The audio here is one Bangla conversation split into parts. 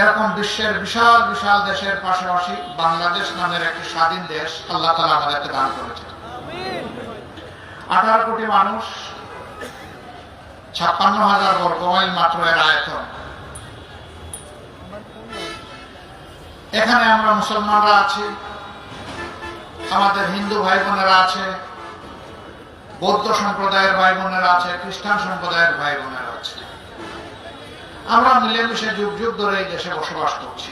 এরকম বিশ্বের বিশাল বিশাল দেশের পাশাপাশি বাংলাদেশ নামের একটি স্বাধীন দেশ আল্লাহ তালা আমাদেরকে দান করেছে আঠারো কোটি মানুষ, ছাপ্পান্ন হাজার বর্গ মাইল মাত্র এর আয়তন। এখানে আমরা মুসলমানরা আছি, আমাদের হিন্দু ভাই বোনেরা আছে, বৌদ্ধ সম্প্রদায়ের ভাই বোনেরা আছে, খ্রিস্টান সম্প্রদায়ের ভাই বোনেরা আমরা মিলেমিশে যুগ যুগ ধরে এই দেশে বসবাস করছি।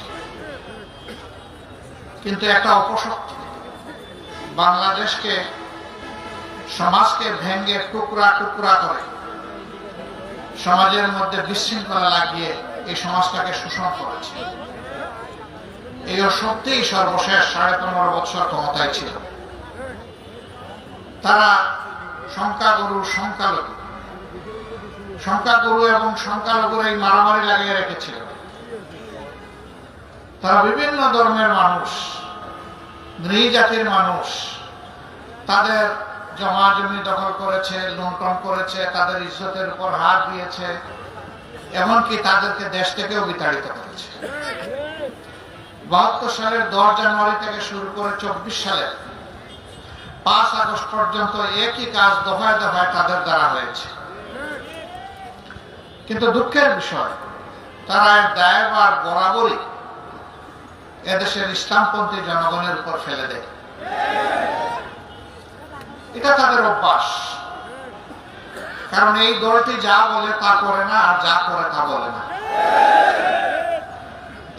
কিন্তু একটা অপশক্তি, বাংলাদেশকে, সমাজকে ভেঙ্গে টুকরা টুকরা করে, সমাজের মধ্যে বিশৃঙ্খলা লাগিয়ে এই সমাজটাকে শোষণ করেছে। এই শক্তি সর্বশেষ সাড়ে পনেরো বছর ক্ষমতায় ছিল। তারা সংখ্যাগুরু, সংখ্যালঘু সংখ্যাগুরু এবং সংখ্যালঘুর এই মারামারি লাগিয়ে রেখেছিল। তারা বিভিন্ন ধর্মের মানুষ, নৃজাতির মানুষ। তাদের জমা জমি দখল করেছে, লুণ্ঠন করেছে, তাদের ইজ্জতের উপর হাত দিয়েছে, এমনকি তাদেরকে দেশ থেকেও বিতাড়িত করেছে। বাহাত্তর সালের দশ জানুয়ারি থেকে শুরু করে চব্বিশ সালে পাঁচ আগস্ট পর্যন্ত একই কাজ দফায় দফায় তাদের দ্বারা হয়েছে। কিন্তু দুঃখের বিষয়, তারা এর দায়ভার বরাবরই এদেশের ইসলামপন্থী জনগণের উপর ফেলে দেয়। এটা তাদের অভ্যাস। কারণ এই দলটি যা বলে তা করে না, আর যা করে তা বলে না।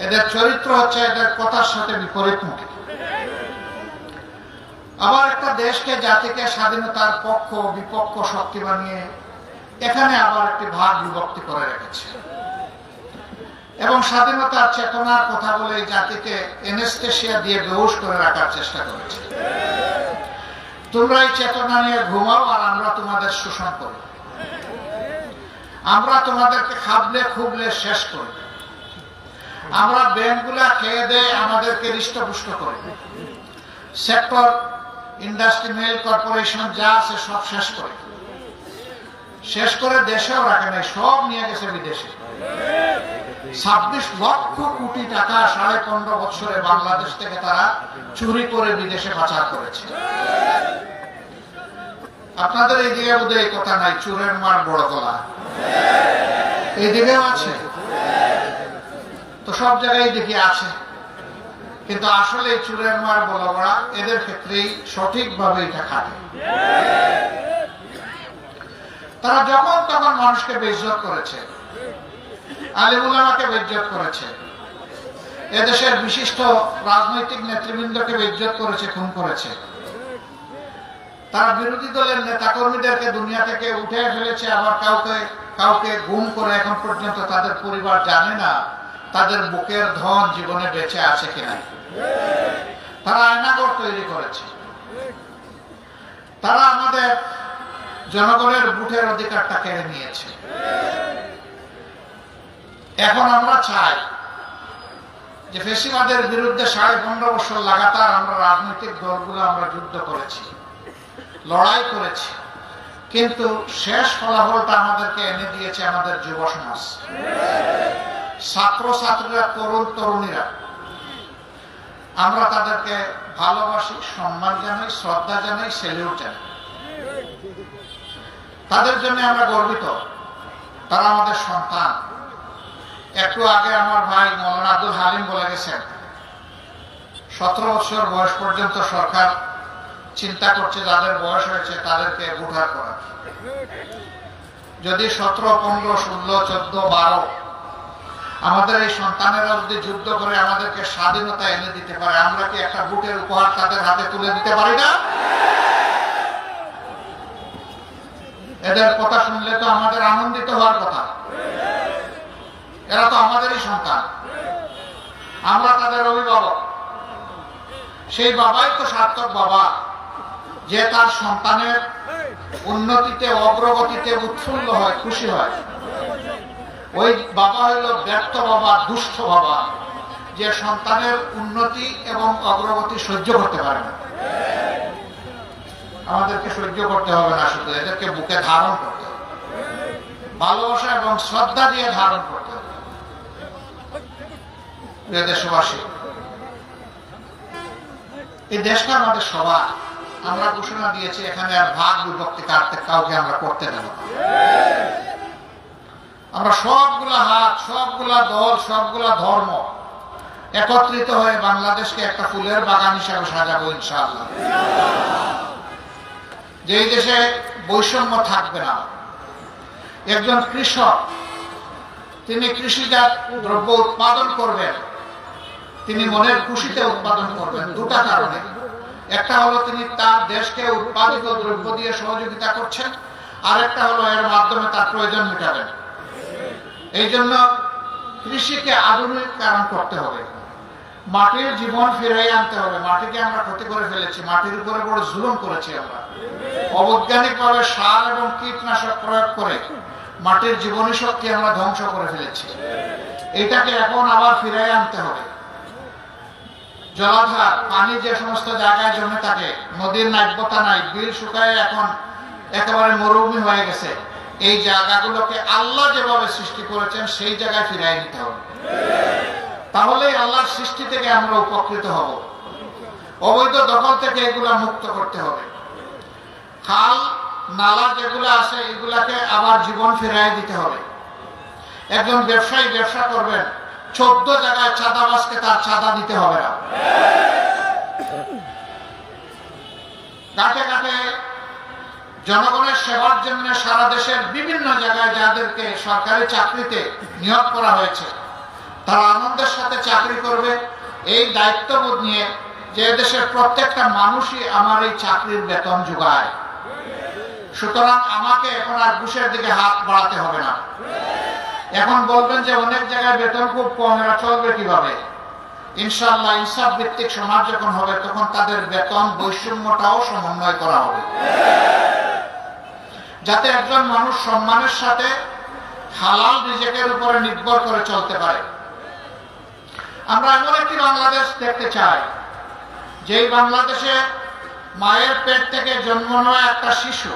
এদের চরিত্র হচ্ছে এদের কথার সাথে বিপরীত মুখী। আবার একটা দেশকে জাতিকে স্বাধীনতার পক্ষ, বিপক্ষ শক্তি বানিয়ে এখানে আবার একটি ভাগ বিভক্তি করে রেখেছে। এবং স্বাধীনতার চেতনার কথা বলে জাতিকে এনেস্টেশিয়া দিয়ে বেহুশ করে রাখার চেষ্টা করেছে। তোমরা এই চেতনা নিয়ে ঘুমাও আর আমরা তোমাদের শোষণ করি আমরা তোমাদেরকে খাবলে খুবলে শেষ করি আমরা ব্যাংকগুলা খেয়ে দেয় আমাদেরকে হৃষ্টপুষ্ট করে সেক্টর, ইন্ডাস্ট্রি, মেল কর্পোরেশন যা আছে সব শেষ করে শেষ করে দেশেও রাখে নাই, সব নিয়ে গেছে বিদেশে। ছাব্বিশ লক্ষ কোটি টাকা সাড়ে পনেরো বছরে বাংলাদেশ থেকে তারা চুরি করে বিদেশে পাচার করেছে। আপনাদের এই দিকে বোধহয় এই কথা নাই, চুরের মার বড় গলা। এই দিকেও আছে। তো সব জায়গায় দেখি আছে। কিন্তু আসলে চুরের মার বড়া, এদের ক্ষেত্রেই সঠিকভাবে এটা খাটে। তারা যখন তখন মানুষকে বেজত করেছে। আলিমুলামাকে বেজ্জত করেছে। এদেশের বিশিষ্ট রাজনৈতিক নেতৃবৃন্দকে বেজ্জত করেছে, খুন করেছে। তারা বিরোধী দলের নেতা কর্মীদেরকে দুনিয়া থেকে উঠে ফেলেছে, আবার কাউকে কাউকে গুম করে এখন পর্যন্ত তাদের পরিবার জানে না, তাদের বুকের ধন জীবনে বেঁচে আছে কিনা তারা আয়নাগর তৈরি করেছে। তারা আমাদের জনগণের বুটের অধিকারটা কেড়ে নিয়েছে। এখন আমরা চাই যে ফেসিবাদের বিরুদ্ধে সাড়ে পনেরো বছর লাগাতার আমরা রাজনৈতিক দলগুলো আমরা যুদ্ধ করেছি, লড়াই করেছি, কিন্তু শেষ ফলাফলটা আমাদেরকে এনে দিয়েছে আমাদের যুব সমাজ। ছাত্র ছাত্রীরা তরুণ তরুণীরা, আমরা তাদেরকে ভালোবাসি, সম্মান জানাই, শ্রদ্ধা জানাই সেলিউট জানাই। তাদের জন্য আমরা গর্বিত। তারা আমাদের সন্তান। একটু আগে আমার ভাই মৌলানা আব্দুল হালিম বলে গেছেন, সতেরো বছর বয়স পর্যন্ত সরকার চিন্তা করছে যাদের বয়স হয়েছে তাদেরকে ভোটার করা যদি সতেরো, পনেরো, ষোলো, চোদ্দ, বারো আমাদের এই সন্তানেরা যদি যুদ্ধ করে আমাদেরকে স্বাধীনতা এনে দিতে পারে, আমরা কি একটা বুটের উপহার তাদের হাতে তুলে দিতে পারি না? এদের কথা শুনলে তো আমাদের আনন্দিত হওয়ার কথা। এরা তো আমাদেরই সন্তান। আমরা তাদের অভিভাবক। সেই বাবাই তো সার্থক বাবা। যে তার সন্তানের উন্নতিতে, অগ্রগতিতে উৎফুল্ল হয়, খুশি হয়। ওই বাবা হইল ব্যর্থ বাবা দুষ্ট বাবা, যে সন্তানের উন্নতি এবং অগ্রগতি সহ্য করতে পারে না। আমাদেরকে সহ্য করতে হবে না শুধু, এদেরকে বুকে ধারণ করতে হবে। ভালোবাসা এবং শ্রদ্ধা দিয়ে ধারণ করতে হবে। দেশবাসী, এই দেশটা আমাদের সবার। আমরা ঘোষণা দিয়েছি, এখানে আর ভাগ বিভক্তি কাটতে, কাউকে আমরা করতে দেব আমরা সবগুলা হাত, সবগুলা দল, সবগুলা ধর্ম একত্রিত হয়ে বাংলাদেশকে একটা ফুলের বাগান হিসাবে সাজাবো ইনশাআল্লাহ। যেই দেশে বৈষম্য থাকবে না। একজন কৃষক, তিনি কৃষিজাত দ্রব্য উৎপাদন করবেন, তিনি মনের খুশিতে উৎপাদন করবেন দুটা কারণে। একটা হলো তিনি তার দেশকে উৎপাদিত দ্রব্য দিয়ে সহযোগিতা করছেন আর একটা হলো এর মাধ্যমে তার প্রয়োজন মেটাবেন। এই জন্য কৃষিকে আধুনিকরণ করতে হবে। মাটির জীবন ফিরিয়ে আনতে হবে। মাটিকে আমরা ক্ষতি করে ফেলেছি। মাটির উপরে বড় জুলুম করেছি আমরা। অবৈজ্ঞানিক ভাবে সার এবং কীটনাশক প্রয়োগ করে মাটির জীবনী শক্তি আমরা ধ্বংস করে ফেলেছি। এটাকে এখন আবার ফিরিয়ে আনতে হবে। জলাধার, পানি যে সমস্ত জায়গায় জমে থাকে, নদীর নাব্যতা নাই, বিল শুকায় এখন একেবারে মরুভূমি হয়ে গেছে। এই জায়গাগুলোকে আল্লাহ যেভাবে সৃষ্টি করেছেন, সেই জায়গায় ফিরাই নিতে হবে। তাহলেই আল্লাহর সৃষ্টি থেকে আমরা উপকৃত হব। অবৈধ দখল থেকে এগুলা মুক্ত করতে হবে। খাল, নালা যেগুলো আছে, এগুলাকে আবার জীবন ফিরাই দিতে হবে। একজন ব্যবসায়ী ব্যবসা করবেন, চোদ্দ জায়গায় চাঁদাবাসকে তার চাঁদা দিতে হবে না। কাটে কাটে জনগণের সেবার জন্য সারা দেশের বিভিন্ন জায়গায় যাদেরকে সরকারি চাকরিতে নিয়োগ করা হয়েছে তারা আনন্দের সাথে চাকরি করবে। এই দায়িত্ববোধ নিয়ে যে দেশের প্রত্যেকটা মানুষই আমার এই চাকরির বেতন যোগায়। সুতরাং আমাকে এখন আর ঘুষের দিকে হাত বাড়াতে হবে না। এখন বলবেন যে অনেক জায়গায় বেতন খুব কম, এরা চলবে কীভাবে? ইনশাল্লাহ ইনসাফ ভিত্তিক সমাজ যখন হবে, তখন তাদের বেতন বৈষম্যটাও সমন্বয় করা হবে। যাতে একজন মানুষ সম্মানের সাথে হালাল রিজেকের উপরে নির্ভর করে চলতে পারে। আমরা এমন একটি বাংলাদেশ দেখতে চাই, যেই বাংলাদেশে মায়ের পেট থেকে জন্ম নেওয়া একটা শিশু,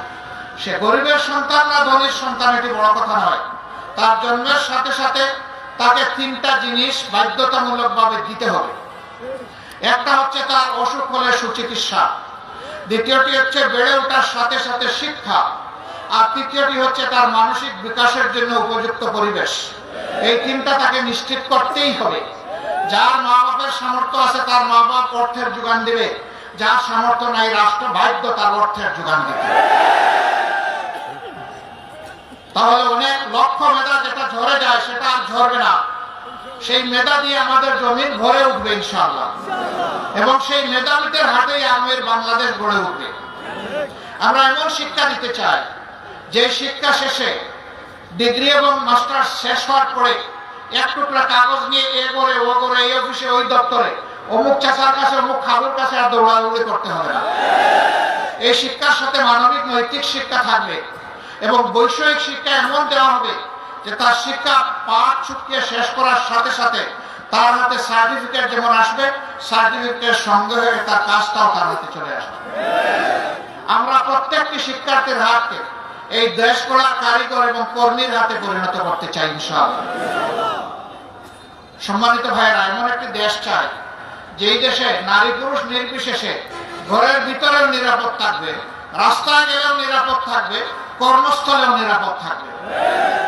সে গরিবের সন্তান না ধনীর সন্তান এটি বড় কথা নয়। তার জন্মের সাথে সাথে তাকে তিনটা জিনিস বাধ্যতামূলকভাবে দিতে হবে। একটা হচ্ছে তার অসুখ হলে সুচিকিৎসা, দ্বিতীয়টি হচ্ছে বেড়ে ওঠার সাথে সাথে শিক্ষা, আর তৃতীয়টি হচ্ছে তার মানসিক বিকাশের জন্য উপযুক্ত পরিবেশ। এই তিনটা তাকে নিশ্চিত করতেই হবে। যার মা বাপের সামর্থ্য আছে, তার মা বাপ অর্থের যোগান দেবে। যার সামর্থ্য নাই, রাষ্ট্র বাধ্য তার অর্থের যোগান দেবে। তাহলে অনেক লক্ষ মেধা যেটা ঝরে যায়, সেটা আর ঝরবে না। সেই মেধা দিয়ে আমাদের জমিন ভরে উঠবে, ইনশাআল্লাহ। এবং সেই মেধাবীদের হাতেই আমের বাংলাদেশ গড়ে উঠবে। আমরা এমন শিক্ষা দিতে চাই, যে শিক্ষা শেষে ডিগ্রি এবং মাস্টার্স শেষ হওয়ার পরে এক টুকরা কাগজ নিয়ে এ করে ও করে, এই অফিসে, ওই দপ্তরে। অমুক চাষার কাছে, অমুক খালুর কাছে আর দৌড়াদৌড়ি করতে হবে না। এই শিক্ষার সাথে মানবিক, নৈতিক শিক্ষা থাকবে এবং বৈষয়িক শিক্ষা এমন দেওয়া হবে যে তার শিক্ষা পাঠ চুকিয়ে শেষ করার সাথে সাথে তার হাতে সার্টিফিকেট যেমন আসবে সার্টিফিকেট সঙ্গে তার কাজটাও তার হাতে চলে আসবে। আমরা প্রত্যেকটি শিক্ষার্থীর হাতকে এই দেশ গড়ার কারিগর এবং কর্মীর হাতে পরিণত করতে চাই ইনশাআল্লাহ। সম্মানিত ভাইয়েরা, এমন একটি দেশ চাই, যেই দেশে নারী পুরুষ নির্বিশেষে ঘরের ভিতরেও নিরাপদ থাকবে, রাস্তায় গেলেও নিরাপদ থাকবে, কর্মস্থলেও নিরাপদ থাকবে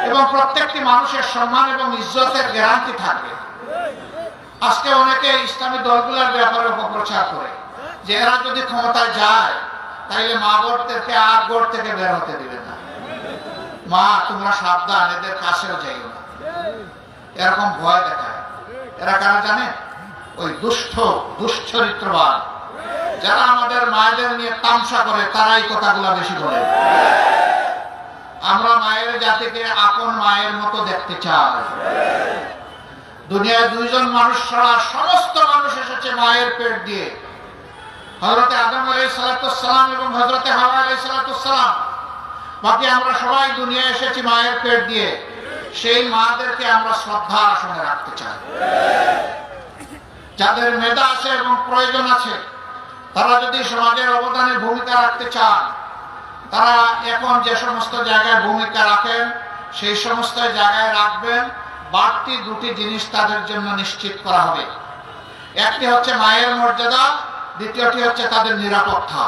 এবং প্রত্যেকটি মানুষের সম্মান এবং ইজ্জতের গ্যারান্টি থাকবে। আজকে অনেকে ইসলামী দলগুলোর ব্যাপারে অপপ্রচার করে যে এরা যদি ক্ষমতায় যায় তাইলে মা বোনদেরকে আর গোড় থেকে বের হতে দিবে না। মা, তোমরা সাবধান, এদের কাছেও যাইও না। এরকম ভয় দেখায়। এরা কারা জানে? ওই দুষ্ট দুশ্চরিত্রবান। যারা আমাদের মায়েদের নিয়ে তামসা করে, তারাই কথাগুলো বেশি বলে। আমরা মায়ের জাতিকে আপন মায়ের মতো দেখতে চাই। দুনিয়ায় দুইজন মানুষ ছাড়া সমস্ত মানুষ এসেছে মায়ের পেট দিয়ে। হজরতে আদম আলাই সালাতাম এবং হজরতে হাওয়া আলাই সালাতাম বাকি আমরা সবাই দুনিয়ায় এসেছি মায়ের পেট দিয়ে। সেই মাদেরকে আমরা শ্রদ্ধা আসনে রাখতে চাই। যাদের মেধা আছে এবং প্রয়োজন আছে, তারা যদি সমাজের অবদানে ভূমিকা রাখতে চান, তারা এখন যে সমস্ত জায়গায় ভূমিকা রাখেন, সেই সমস্ত জায়গায় রাখবেন, বাড়তি দুটি জিনিস তাদের জন্য নিশ্চিত করা হবে। একটি হচ্ছে মায়ের মর্যাদা দ্বিতীয়টি হচ্ছে তাদের নিরাপত্তা।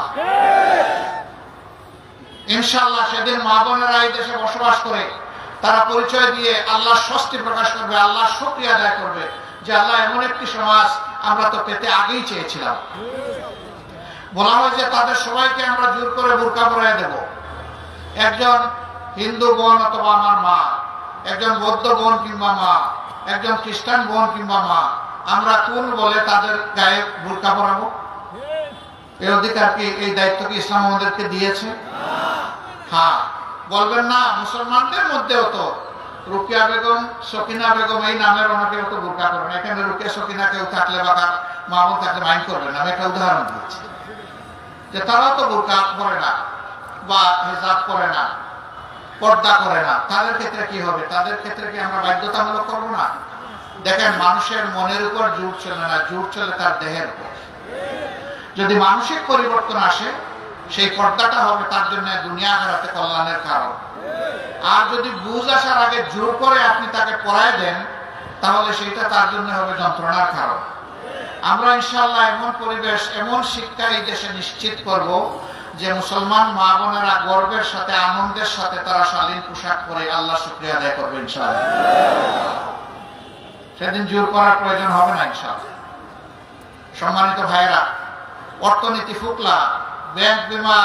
ইনশাল্লাহ সেদিন মা বোনেরা এই দেশে বসবাস করে তারা পরিচয় দিয়ে আল্লাহ স্বস্তি প্রকাশ করবে আল্লাহ শুক্রিয়া আদায় করবে যে আল্লাহ এমন একটি সমাজ আমরা তো পেতে আগেই চেয়েছিলাম। বলা হয় যে তাদের সবাইকে আমরা জোর করে বোরকা পরাই দেব। একজন হিন্দু বোন অথবা আমার মা, একজন বৌদ্ধ বোন কিংবা মা, একজন খ্রিস্টান বোন কিংবা মা, আমরা কোন বলে তাদের গায়ে বোরকা পরাবো? এই অধিকার কি, এই দায়িত্ব কি ইসলাম আমাদেরকে দিয়েছে? হ্যাঁ। বলবেন না, মুসলমানদের মধ্যেও তো। রুকিয়া বেগম, সকিনা বেগম, এই নামের ওনাকে তো বোরকা করেন এখানে রুকিয়া, সকিনা কেউ থাকলে বা কার মা বোন থাকলে মাইন্ড করবেন আমি একটা উদাহরণ দিচ্ছি। যে তারাও তো বোরকা পরে না, বা হেজাব করে না, পর্দা করে না। তাদের ক্ষেত্রে কি হবে? তাদের ক্ষেত্রে কি আমরা বাধ্যতামূলক করব না? দেখেন, মানুষের মনের উপর জোর চলে না। জোর চলে তার দেহের উপর। যদি মানসিক পরিবর্তন আসে, সেই পর্দাটা হবে তার জন্য দুনিয়া হারাতে কল্যাণের কারণ। আর যদি বুঝ আসার আগে জোর করে আপনি তাকে পড়ায় দেন, তাহলে সেটা তার জন্য হবে যন্ত্রণার কারণ। আমরা ইনশাল্লাহ এমন পরিবেশ, এমন শিক্ষা এই দেশে নিশ্চিত করব যে মুসলমান মা বোনেরা গর্বের সাথে, আনন্দের সাথে তারা শালীন পোশাক পরে আল্লাহ শুক্রিয়া আদায় করবে ইনশাল্লাহ সেদিন জোর করার প্রয়োজন হবে না ইনশাল্লাহ সম্মানিত ভাইরা অর্থনীতি ফুকলা ব্যাংক বিমা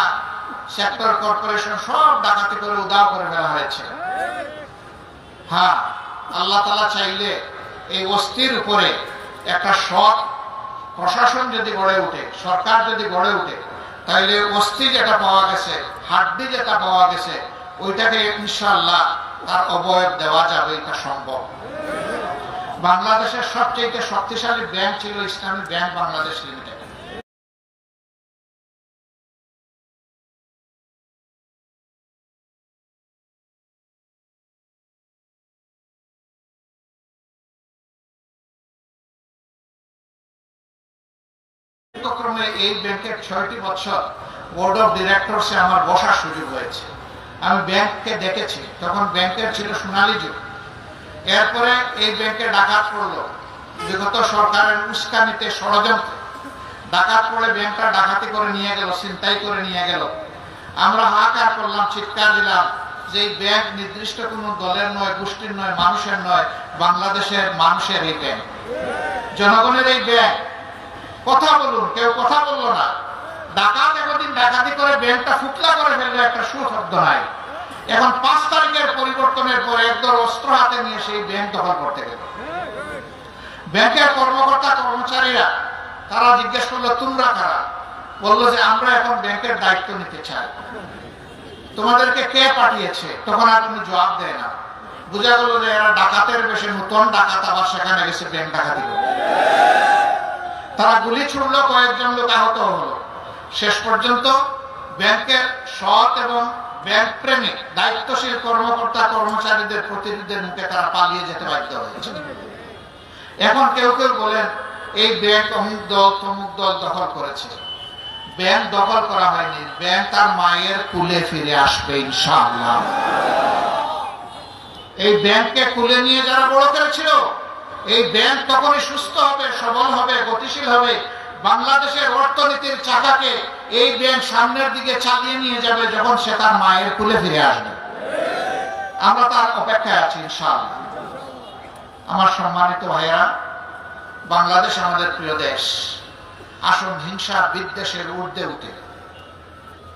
সেক্টর কর্পোরেশন সব ডাকাতি করে উদাও করে ফেলা হয়েছে। হ্যাঁ আল্লাহ তালা চাইলে এই অস্থির উপরে একটা সৎ প্রশাসন যদি গড়ে উঠে, সরকার যদি গড়ে উঠে, তাইলে অস্থি যেটা পাওয়া গেছে, হাড্ডি যেটা পাওয়া গেছে, ওইটাকে ইনশাল্লাহ তার অবয়ব দেওয়া যাবে, এটা সম্ভব। বাংলাদেশের সবচেয়ে শক্তিশালী ব্যাংক ছিল ইসলামী ব্যাংক বাংলাদেশ লিমিটেড। ক্রমে এই ব্যাংকের ছয়টি বছর বোর্ড অফ ডিরেক্টরসে আমার বসার সুযোগ হয়েছে। আমি ব্যাংককে দেখেছি, তখন ব্যাংকের ছিল সোনালী যুগ। এরপরে এই ব্যাংকে ডাকাত পড়ল। বিগত সরকারের উস্কানিতে ষড়যন্ত্র। ডাকাত পড়ে ব্যাংকটা ডাকাতি করে নিয়ে গেল চিন্তাই করে নিয়ে গেল। আমরা হাহাকার করলাম, চিৎকার দিলাম যে এই ব্যাংক নির্দিষ্ট কোনো দলের নয়, গোষ্ঠীর নয়, মানুষের নয়, বাংলাদেশের মানুষের এই ব্যাংক। জনগণের এই ব্যাংক কথা বলুন, কেউ কথা বলল না। ডাকাত একদিন ডাকাতি করে ব্যাংকটা ফুটলা করে ফেললে, একটা সুশব্দ নাই। এখন পাঁচ তারিখের পরিবর্তনের পরে একদল অস্ত্র হাতে নিয়ে সেই ব্যাংক দখল করতে গেল। ব্যাংকের কর্মকর্তা, কর্মচারীরা, তারা জিজ্ঞেস করল, তোমরা কারা? বলল যে, আমরা এখন ব্যাংকের দায়িত্ব নিতে চাই। তোমাদেরকে কে পাঠিয়েছে? তখন আর তুমি জবাব দেয় না। বোঝা গেল যে এরা ডাকাতের বেশি নতুন ডাকাত আবার সেখানে গেছে ব্যাংক ডাকাতি তারা গুলি ছুড়লো, কয়েকজন লোক আহত হলো। শেষ পর্যন্ত ব্যাংকের সৎ এবং ব্যাংক প্রেমিক, দায়িত্বশীল কর্মকর্তা, কর্মচারীদের প্রতিনিধিদের মুখে তারা পালিয়ে যেতে বাধ্য হয়েছে। এখন কেউ কেউ বলেন, এই ব্যাংক অমুক দল, তমুক দল দখল করেছে। ব্যাংক দখল করা হয়নি, ব্যাংক তার মায়ের কুলে ফিরে আসবে, ইনশাআল্লাহ। এই ব্যাংককে কুলে নিয়ে যারা বড় করেছিল এই ব্যাংক তখনই সুস্থ হবে, সবল হবে, গতিশীল হবে। বাংলাদেশের অর্থনীতির চাকাকে এই ব্যাংক সামনের দিকে চালিয়ে নিয়ে যাবে যখন সে তার মায়ের কুলে ফিরে আসবে। আমরা তার অপেক্ষায় আছি, ইনশাআল্লাহ। আমার সম্মানিত ভাইয়েরা, বাংলাদেশ আমাদের প্রিয় দেশ। আসন হিংসা বিদ্বেষের ঊর্ধ্বে উঠে।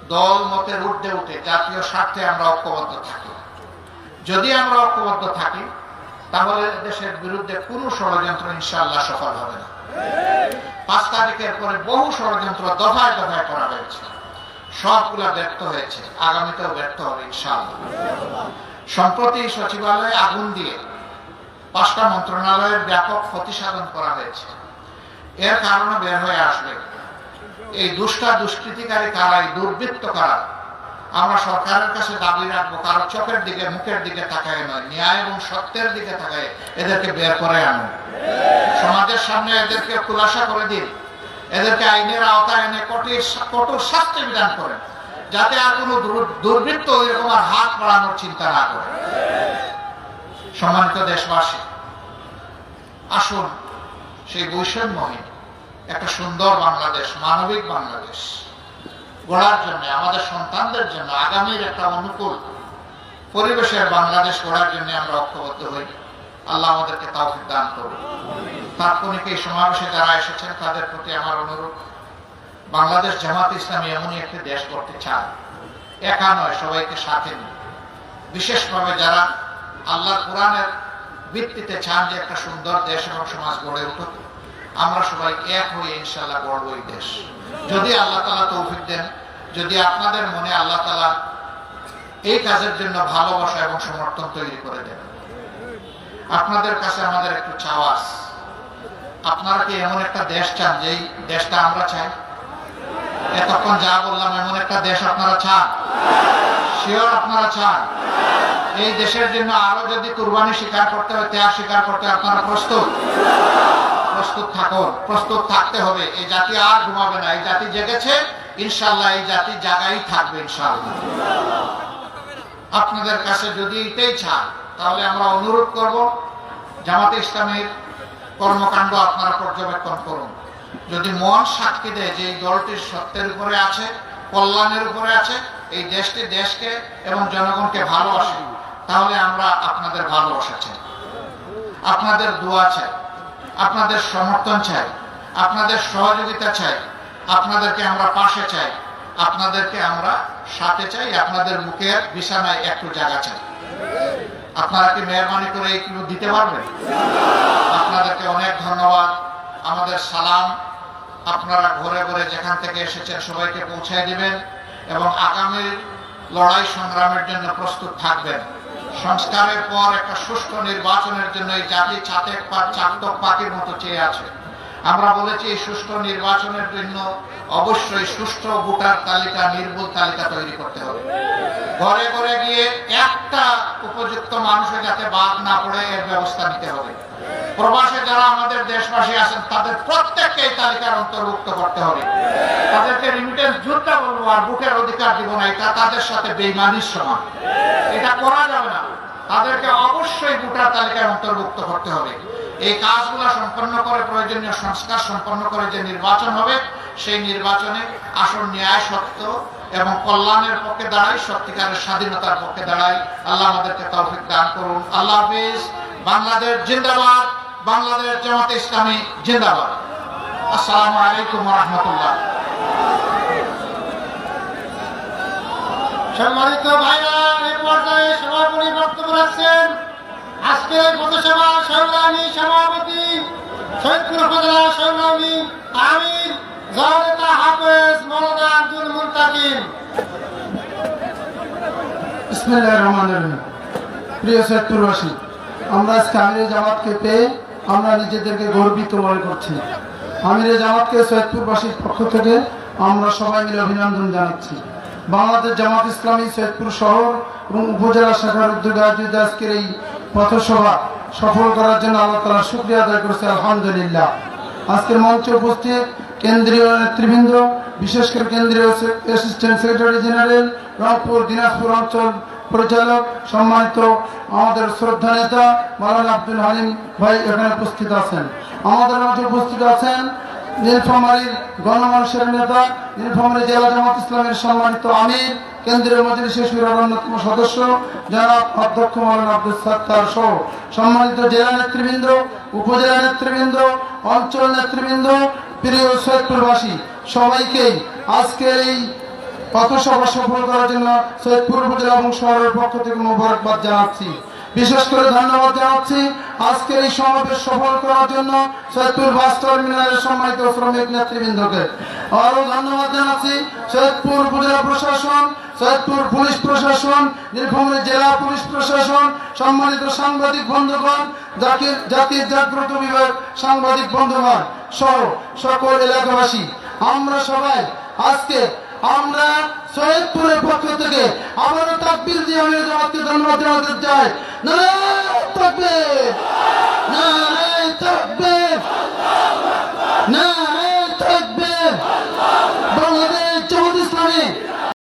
দল মতের ঊর্ধ্বে উঠে, জাতীয় স্বার্থে আমরা ঐক্যবদ্ধ থাকি। যদি আমরা ঐক্যবদ্ধ থাকি তাহলে দেশের বিরুদ্ধে কোনো ষড়যন্ত্র ইনশাআল্লাহ সফল হবে না। পাঁচ তারিখের পরে বহু ষড়যন্ত্র দফায় দফায় করা হয়েছে। সবগুলা ব্যর্থ হয়েছে। আগামীতেও ব্যর্থ হবে ইনশাআল্লাহ। সম্প্রতি সচিবালয়ে আগুন দিয়ে পাঁচটা মন্ত্রণালয়ের ব্যাপক ক্ষতি সাধন করা হয়েছে। এর কারণে বের হয়ে আসবে। এই দুষ্টা দুষ্কৃতিকারী কারাই দুর্বৃত্ত কারা? আমরা সরকারের কাছে দাবি রাখব, কারও চোখের দিকে, মুখের দিকে তাকায় নয়, ন্যায় এবং সত্যের দিকে তাকায়, এদেরকে বের করে আনুন সমাজের সামনে এদেরকে খুলাসা করে দিন। এদেরকে আইনের আওতায় এনে কঠোর শাস্তি বিধান করেন, যাতে আর কোনো দুর্বৃত্ত এরকম আর হাত বাড়ানোর চিন্তা না করে। সম্মানিত দেশবাসী, আসুন সেই বৈষম্যহীন, একটা সুন্দর বাংলাদেশ, মানবিক বাংলাদেশ। গড়ার জন্য, আমাদের সন্তানদের জন্য আগামীর একটা অনুকূল পরিবেশের বাংলাদেশ গড়ার জন্য আমরা ঐক্যবদ্ধ হই। আল্লাহ আমাদেরকে তাওফিক দান করুন। তাৎক্ষণিক এই সমাবেশে যারা এসেছেন, তাদের প্রতি আমার অনুরোধ, বাংলাদেশ জামাত ইসলামী এমনই একটি দেশ করতে চায়। একা নয়, সবাইকে সাথে নিয়ে বিশেষভাবে যারা আল্লাহ কোরআনের ভিত্তিতে চান যে একটা সুন্দর দেশ এবং সমাজ গড়ে উঠুক, আমরা সবাই এক হয়ে ইনশাল্লাহ গড়ব এই দেশ। যদি আল্লাহ তালা তৌফিক দেন, যদি আপনাদের মনে আল্লাহ তালা এই কাজের জন্য ভালোবাসা এবং সমর্থন তৈরি করে দেন। আপনাদের কাছে আমাদের একটু চাওয়াস আপনারা কি এমন একটা দেশ চান যেই দেশটা আমরা চাই? এতক্ষণ যা বললাম, এমন একটা দেশ আপনারা চান? শিওর আপনারা চান? এই দেশের জন্য আরও যদি কুরবানি স্বীকার করতে হয়, ত্যাগ স্বীকার করতে আপনারা প্রস্তুত? প্রস্তুত থাকুন, প্রস্তুত থাকতে হবে। এই জাতি আর ঘুমাবে না, এই জাতি জেগেছে ইনশাল্লাহ এই জাতি জায়গায় থাকবে ইনশাল্লাহ আপনাদের কাছে যদি এটাই চান, তাহলে আমরা অনুরোধ করব, জামাতে ইসলামের কর্মকাণ্ড আপনারা পর্যবেক্ষণ করুন। যদি মন সাক্ষী দেয় যে এই দলটি সত্যের উপরে আছে, কল্যাণের উপরে আছে, এই দেশটি দেশকে এবং জনগণকে ভালোবাসে, তাহলে আমরা আপনাদের ভালোবাসা চাই। আপনাদের দোয়া চাই। আপনাদের সমর্থন চাই, আপনাদের সহযোগিতা চাই, আপনাদেরকে আমরা পাশে চাই, আপনাদেরকে আমরা সাথে চাই, আপনাদের মুখের বিছানায় একটু জায়গা চাই। আপনারা কি মেহরবানি করে একটু দিতে পারবেন? আপনাদেরকে অনেক ধন্যবাদ, আমাদের সালাম আপনারা ঘরে ঘরে যেখান থেকে এসেছেন সবাইকে পৌঁছায় দিবেন এবং আগামীর লড়াই সংগ্রামের জন্য প্রস্তুত থাকবেন। সংস্কারের পর একটা সুষ্ঠু নির্বাচনের জন্য এই জাতি ছাতে চাতক পাখির মতো চেয়ে আছে। আমরা বলেছি এই সুষ্ঠু নির্বাচনের জন্য অবশ্যই সুষ্ঠু ভোটার তালিকা, নির্ভুল তালিকা তৈরি করতে হবে। ঘরে ঘরে গিয়ে একটা উপযুক্ত মানুষের যাতে বাদ না পড়ে, এর ব্যবস্থা নিতে হবে। প্রবাসে যারা আমাদের দেশবাসী আছেন, তাদের প্রত্যেককে এই তালিকার অন্তর্ভুক্ত করতে হবে। তাদেরকে রিমিটেন্স যুদ্ধটা বলব, আর বুকের অধিকার দিব না, এটা তাদের সাথে বেইমানির সমান। এটা করা যাবে না। তাদেরকে অবশ্যই ভোটার তালিকায় অন্তর্ভুক্ত করতে হবে। এই কাজগুলো সম্পন্ন করে, প্রয়োজনীয় সংস্কার সম্পন্ন করে যে নির্বাচন হবে, সেই নির্বাচনে আসল ন্যায় সত্য এবং কল্যাণের পক্ষে দাঁড়াই, সত্যিকারের স্বাধীনতার পক্ষে দাঁড়াই। আল্লাহ আমাদেরকে তৌফিক দান করুন। আল্লাহ হাফিজ। বাংলাদেশ জিন্দাবাদ। বাংলাদেশ জামাতে ইসলামী জিন্দাবাদ। আসসালামু আলাইকুম রহমতুল্লাহ সম্মানিত ভাইরা, এই পর্যায়ে সভাপতি বক্তব্য রাখছেন উপজেলা আমির জামাতকে পেয়ে আমরা নিজেদেরকে গর্বিত মনে করছি। আমিরে জামাতকে সৈয়দপুরবাসীর পক্ষ থেকে আমরা সবাই মিলে অভিনন্দন জানাচ্ছি। বাংলাদেশ জামাত ইসলামী সৈয়দপুর শহর এবং উপজেলা শাখার উদ্যোগে আজকের এই পথসভা সফল করার জন্য আল্লাহ তালা শুক্রিয়া আদায় করছে, আলহামদুলিল্লাহ। আজকের মঞ্চে উপস্থিত কেন্দ্রীয় নেতৃবৃন্দ, বিশেষ করে কেন্দ্রীয় assistant secretary general, Rangpur, Dinajpur অঞ্চল পরিচালক, সম্মানিত আমাদের শ্রদ্ধা নেতা মালানা আব্দুল হালিম ভাই এখানে উপস্থিত আছেন। আমাদের মাঝে উপস্থিত আছেন নীলফামারীর গণমানুষের নেতা, নীলফামারী জেলা জামাত ইসলামের সম্মানিত আমির, কেন্দ্রীয় মজলিসের সুরার অন্যতম সদস্য, জনাব অধ্যক্ষ মালানা আব্দুল সত্তার সহ সম্মানিত জেলা নেতৃবৃন্দ, উপজেলা নেতৃবৃন্দ, অঞ্চল নেতৃবৃন্দ, প্রিয় সৈয়দপুরবাসী সবাইকেই আজকের এই পথসভা সফল করার জন্য সৈয়দপুর উপজেলা এবং শহরের পক্ষ থেকে মোবারকবাদ জানাচ্ছি। বিশেষ করে ধন্যবাদ জানাচ্ছি আজকের এই সমাবেশ সফল করার জন্য সৈয়দপুর বাস টার্মিনালের সম্মানিত শ্রমিক নেতৃবৃন্দকে। আরও ধন্যবাদ জানাচ্ছি সৈয়দপুর উপজেলা প্রশাসন, সৈয়দপুর পুলিশ প্রশাসন নীলফামারী জেলা পুলিশ প্রশাসন, সম্মানিত সাংবাদিক বন্ধুগণ জাতির জাতির জাগ্রত বিভাগ সাংবাদিক বন্ধুগণ, সহ সকল এলাকাবাসী। আমরা সবাই আজকে আমরা সৈয়দপুরের পক্ষ থেকে আবারও তাকবির দিয়ে হয়ে জামাতকে ধন্যবাদ জানাতে চাই। বাংলাদেশ জামাত ইসলামী